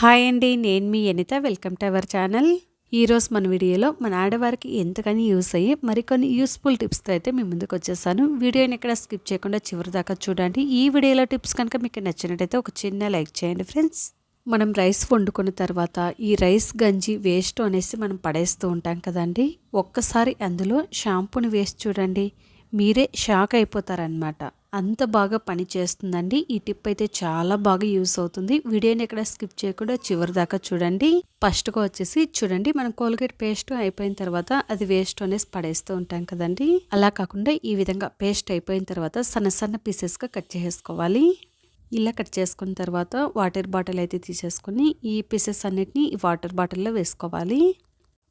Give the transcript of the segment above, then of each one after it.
Hi అండి నేను మీ Anitha. Welcome to our channel. ఈరోజు మన వీడియోలో మన ఆడవారికి ఎంతకని యూస్ అయ్యి మరికొన్ని యూస్ఫుల్ టిప్స్తో అయితే మీ ముందుకు వచ్చేసాను. వీడియోని ఎక్కడ స్కిప్ చేయకుండా చివరి దాకా చూడండి. ఈ వీడియోలో టిప్స్ కనుక మీకు నచ్చినట్టయితే ఒక చిన్న లైక్ చేయండి ఫ్రెండ్స్. మనం రైస్ వండుకున్న తర్వాత ఈ రైస్ గంజి వేస్ట్ అనేసి మనం పడేస్తూ ఉంటాం కదండి. ఒక్కసారి అందులో షాంపూని వేసి చూడండి. మీరే షాక్ అయిపోతారనమాట అంత బాగా పని చేస్తుందండి ఈ టిప్ అయితే చాలా బాగా యూస్ అవుతుంది. వీడియోని ఎక్కడ స్కిప్ చేయకుండా చివరి దాకా చూడండి. ఫస్ట్గా వచ్చేసి చూడండి మనం కోల్గేట్ పేస్ట్ అయిపోయిన తర్వాత అది వేస్ట్ అనేసి పడేస్తూ ఉంటాం కదండి. అలా కాకుండా ఈ విధంగా పేస్ట్ అయిపోయిన తర్వాత సన్న సన్న పీసెస్గా కట్ చేసుకోవాలి ఇలా కట్ చేసుకున్న తర్వాత వాటర్ బాటిల్ అయితే తీసేసుకొని ఈ పీసెస్ అన్నిటిని వాటర్ బాటిల్లో వేసుకోవాలి.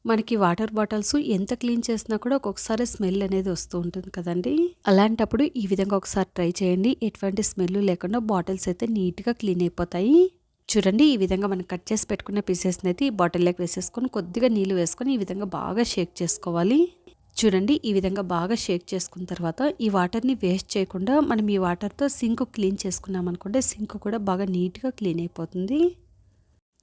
మనకి వాటర్ బాటిల్స్ ఎంత క్లీన్ చేసినా కూడా ఒక్కొక్కసారి స్మెల్ అనేది వస్తూ ఉంటుంది కదండి. అలాంటప్పుడు ఈ విధంగా ఒకసారి ట్రై చేయండి. ఎటువంటి స్మెల్ లేకుండా బాటిల్స్ అయితే నీట్గా క్లీన్ అయిపోతాయి. చూడండి ఈ విధంగా మనం కట్ చేసి పెట్టుకున్న పీసెస్ని అయితే ఈ బాటిల్లోకి వేసేసుకొని కొద్దిగా నీళ్ళు వేసుకొని ఈ విధంగా బాగా షేక్ చేసుకోవాలి. చూడండి ఈ విధంగా బాగా షేక్ చేసుకున్న తర్వాత ఈ వాటర్ని వేస్ట్ చేయకుండా మనం ఈ వాటర్తో సింక్ క్లీన్ చేసుకున్నాం అనుకుంటే సింక్ కూడా బాగా నీట్గా క్లీన్ అయిపోతుంది.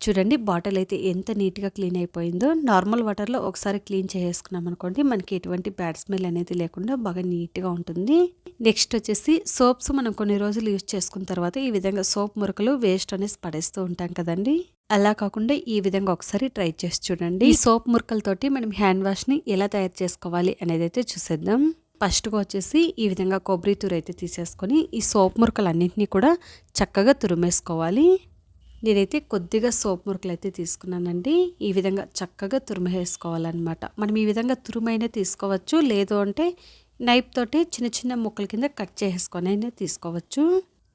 చూడండి బాటిల్ అయితే ఎంత నీట్గా క్లీన్ అయిపోయిందో. నార్మల్ వాటర్లో ఒకసారి క్లీన్ చేసుకున్నాం అనుకోండి మనకి ఎటువంటి బ్యాడ్ స్మెల్ అనేది లేకుండా బాగా నీట్గా ఉంటుంది. నెక్స్ట్ వచ్చేసి సోప్స్ మనం కొన్ని రోజులు యూజ్ చేసుకున్న తర్వాత ఈ విధంగా సోప్ మురకలు వేస్ట్ అనేసి పడేస్తూ ఉంటాం కదండి. అలా కాకుండా ఈ విధంగా ఒకసారి ట్రై చేసి చూడండి. ఈ సోప్ మురకలతోటి మనం హ్యాండ్ వాష్ని ఎలా తయారు చేసుకోవాలి అనేది అయితే చూసేద్దాం. ఫస్ట్గా వచ్చేసి ఈ విధంగా కొబ్బరి తూరు అయితే తీసేసుకొని ఈ సోప్ మురకలు అన్నింటినీ కూడా చక్కగా తురిమేసుకోవాలి. నేనైతే కొద్దిగా సోప్ మురుకులు అయితే తీసుకున్నానండి. ఈ విధంగా చక్కగా తురుమేసుకోవాలన్నమాట. మనం ఈ విధంగా తురుమైనా తీసుకోవచ్చు. లేదు అంటే నైఫ్ తోటి చిన్న చిన్న ముక్కల కింద కట్ చేసుకొని అయినా తీసుకోవచ్చు.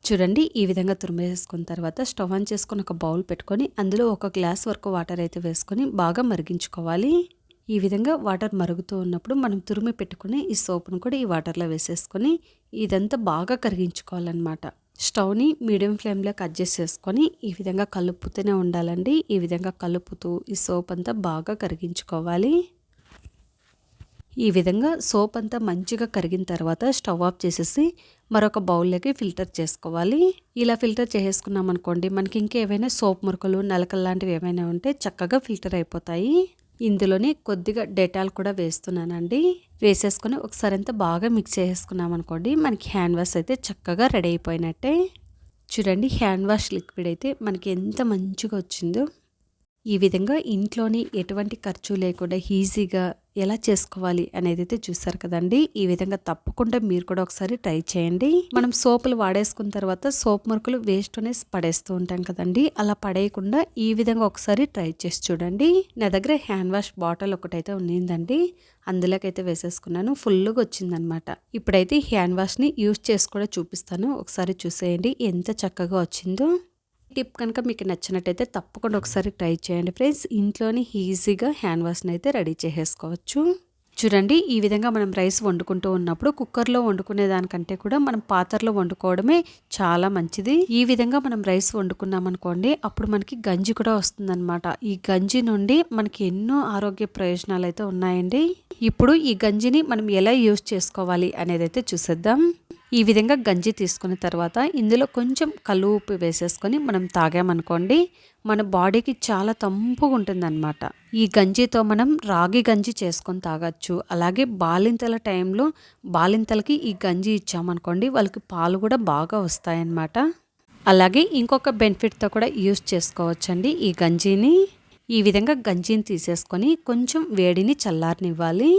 చూడండి ఈ విధంగా తురిమేసుకున్న తర్వాత స్టవ్ ఆన్ చేసుకొని ఒక బౌల్ పెట్టుకొని అందులో ఒక గ్లాస్ వరకు వాటర్ అయితే వేసుకొని బాగా మరిగించుకోవాలి. ఈ విధంగా వాటర్ మరుగుతూ ఉన్నప్పుడు మనం తురిమి పెట్టుకుని ఈ సోప్ను కూడా ఈ వాటర్లో వేసేసుకొని ఇదంతా బాగా కరిగించుకోవాలన్నమాట. స్టవ్ని మీడియం ఫ్లేమ్లో కట్ చేసుకొని ఈ విధంగా కలుపుతూనే ఉండాలండి. ఈ విధంగా కలుపుతూ ఈ సోప్ అంతా బాగా కరిగించుకోవాలి. ఈ విధంగా సోప్ అంతా మంచిగా కరిగిన తర్వాత స్టవ్ ఆఫ్ చేసేసి మరొక బౌల్లోకి ఫిల్టర్ చేసుకోవాలి. ఇలా ఫిల్టర్ చేసుకున్నాం అనుకోండి మనకి ఇంకేమైనా సోప్ మురకలు నలకలు లాంటివి ఏమైనా ఉంటే చక్కగా ఫిల్టర్ అయిపోతాయి. ఇందులోనే కొద్దిగా డెటాల్ కూడా వేస్తున్నానండి. వేసేసుకొని ఒకసారి అంతా బాగా మిక్స్ చేసుకున్నాం అనుకోండి మనకి హ్యాండ్ వాష్ అయితే చక్కగా రెడీ అయిపోయినట్టే. చూడండి హ్యాండ్ వాష్ లిక్విడ్ అయితే మనకి ఎంత మంచిగా వచ్చిందో. ఈ విధంగా ఇంట్లోనే ఎటువంటి ఖర్చు లేకుండా ఈజీగా ఎలా చేసుకోవాలి అనేది అయితే చూసారు కదండి. ఈ విధంగా తప్పకుండా మీరు కూడా ఒకసారి ట్రై చేయండి. మనం సోపులు వాడేసుకున్న తర్వాత సోప్ మురుకులు వేస్ట్ అనేసి పడేస్తూ ఉంటాం కదండి. అలా పడేయకుండా ఈ విధంగా ఒకసారి ట్రై చేసి చూడండి. నా దగ్గర హ్యాండ్ వాష్ బాటిల్ ఒకటైతే ఉన్నిందండి అందులోకైతే వేసేసుకున్నాను. ఫుల్గా వచ్చిందనమాట. ఇప్పుడైతే హ్యాండ్ వాష్ని యూస్ చేసి కూడా చూపిస్తాను. ఒకసారి చూసేయండి. ఎంత చక్కగా వచ్చిందో. టిప్ కనుక మీకు నచ్చినట్టయితే తప్పకుండా ఒకసారి ట్రై చేయండి ఫ్రెండ్స్. ఇంట్లోనే ఈజీగా హ్యాండ్ వాష్ని అయితే రెడీ చేసేసుకోవచ్చు. చూడండి ఈ విధంగా మనం రైస్ వండుకుంటూ ఉన్నప్పుడు కుక్కర్లో వండుకునే దానికంటే కూడా మనం పాత్రలో వండుకోవడమే చాలా మంచిది. ఈ విధంగా మనం రైస్ వండుకున్నాం అనుకోండి అప్పుడు మనకి గంజి కూడా వస్తుందన్నమాట. ఈ గంజి నుండి మనకి ఎన్నో ఆరోగ్య ప్రయోజనాలు అయితే ఉన్నాయండి. ఇప్పుడు ఈ గంజిని మనం ఎలా యూజ్ చేసుకోవాలి అనేది అయితే చూసేద్దాం. ఈ విధంగా గంజి తీసుకున్న తర్వాత ఇందులో కొంచెం కళ్ళు ఉప్పు వేసేసుకొని మనం తాగామనుకోండి మన బాడీకి చాలా తంపుగా ఉంటుందన్నమాట ఈ గంజితో మనం రాగి గంజి చేసుకొని తాగొచ్చు. అలాగే బాలింతల టైంలో బాలింతలకి ఈ గంజి ఇచ్చామనుకోండి వాళ్ళకి పాలు కూడా బాగా వస్తాయన్నమాట. అలాగే ఇంకొక బెనిఫిట్తో కూడా యూస్ చేసుకోవచ్చండి ఈ గంజిని. ఈ విధంగా గంజిని తీసేసుకొని కొంచెం వేడిని చల్లారనివ్వాలి.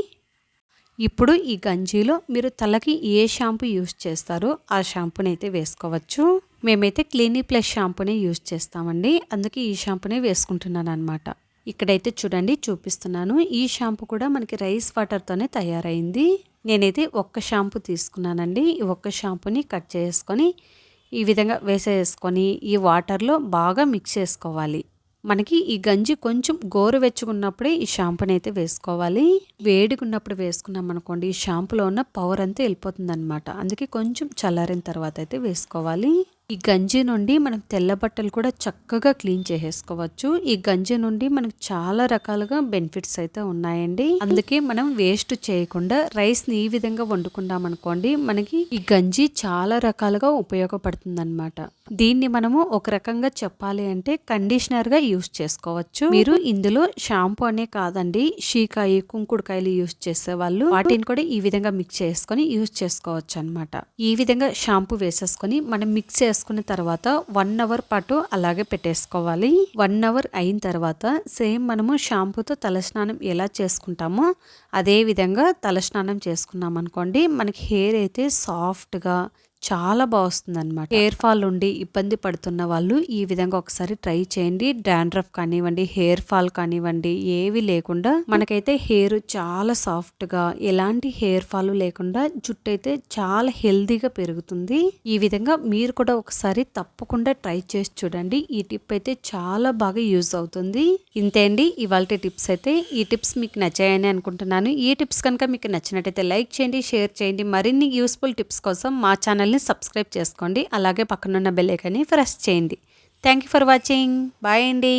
ఇప్పుడు ఈ గంజీలో మీరు తలకి ఏ షాంపూ యూస్ చేస్తారో ఆ షాంపూని అయితే వేసుకోవచ్చు. మేమైతే క్లీనీ ప్లస్ షాంపూనే యూస్ చేస్తామండి. అందుకే ఈ షాంపూనే వేసుకుంటున్నాను అనమాట ఇక్కడైతే చూడండి చూపిస్తున్నాను. ఈ షాంపూ కూడా మనకి రైస్ వాటర్తోనే తయారైంది. నేనైతే ఒక్క షాంపూ తీసుకున్నానండి. ఈ ఒక్క షాంపూని కట్ చేసుకొని ఈ విధంగా వేసేసుకొని ఈ వాటర్లో బాగా మిక్స్ చేసుకోవాలి. మనకి ఈ గంజి కొంచెం గోరువెచ్చుకున్నప్పుడే ఈ షాంపూని అయితే వేసుకోవాలి. వేడిగున్నప్పుడు వేసుకున్నాం అనుకోండి ఈ షాంపూలో ఉన్న పవర్ అంతా వెళ్ళిపోతుంది అనమాట అందుకే కొంచెం చల్లారిన తర్వాత అయితే వేసుకోవాలి. ఈ గంజి నుండి మనం తెల్ల బట్టలు కూడా చక్కగా క్లీన్ చేసేసుకోవచ్చు. ఈ గంజి నుండి మనకు చాలా రకాలుగా బెనిఫిట్స్ అయితే ఉన్నాయండి. అందుకే మనం వేస్ట్ చేయకుండా రైస్ని ఈ విధంగా వండుకున్నాం అనుకోండి మనకి ఈ గంజి చాలా రకాలుగా ఉపయోగపడుతుంది అనమాట దీన్ని మనము ఒక రకంగా చెప్పాలి అంటే కండిషనర్గా యూస్ చేసుకోవచ్చు. మీరు ఇందులో షాంపూ అనే కాదండి షీకాయి కుంకుడుకాయలు యూస్ చేసే వాళ్ళు వాటిని కూడా ఈ విధంగా మిక్స్ చేసుకొని యూస్ చేసుకోవచ్చు అనమాట ఈ విధంగా షాంపూ వేసేసుకొని మనం మిక్స్ చేసుకున్న తర్వాత వన్ అవర్ పాటు అలాగే పెట్టేసుకోవాలి. వన్ అవర్ అయిన తర్వాత సేమ్ మనము షాంపూతో తలస్నానం ఎలా చేసుకుంటామో అదే విధంగా తలస్నానం చేసుకున్నాం అనుకోండి మనకి హెయిర్ అయితే సాఫ్ట్గా చాలా బాగుస్తుంది అనమాట హెయిర్ ఫాల్ ఉండి ఇబ్బంది పడుతున్న వాళ్ళు ఈ విధంగా ఒకసారి ట్రై చేయండి. డాండ్రఫ్ కానివ్వండి హెయిర్ ఫాల్ కానివ్వండి ఏవి లేకుండా మనకైతే హెయిర్ చాలా సాఫ్ట్గా ఎలాంటి హెయిర్ ఫాల్ లేకుండా జుట్టు అయితే చాలా హెల్దీగా పెరుగుతుంది. ఈ విధంగా మీరు కూడా ఒకసారి తప్పకుండా ట్రై చేసి చూడండి. ఈ టిప్ అయితే చాలా బాగా యూజ్ అవుతుంది. ఇంతే అండి. ఇవాళ టిప్స్ అయితే ఈ టిప్స్ మీకు నచ్చాయని అనుకుంటున్నాను. ఈ టిప్స్ కనుక మీకు నచ్చినట్టయితే లైక్ చేయండి షేర్ చేయండి. మరిన్ని యూస్ఫుల్ టిప్స్ కోసం మా ఛానల్ ఛానల్ని సబ్స్క్రైబ్ చేసుకోండి. అలాగే పక్కనున్న బెల్ ఐకాన్ని ప్రెస్ చేయండి. Thank you for watching bye అండి.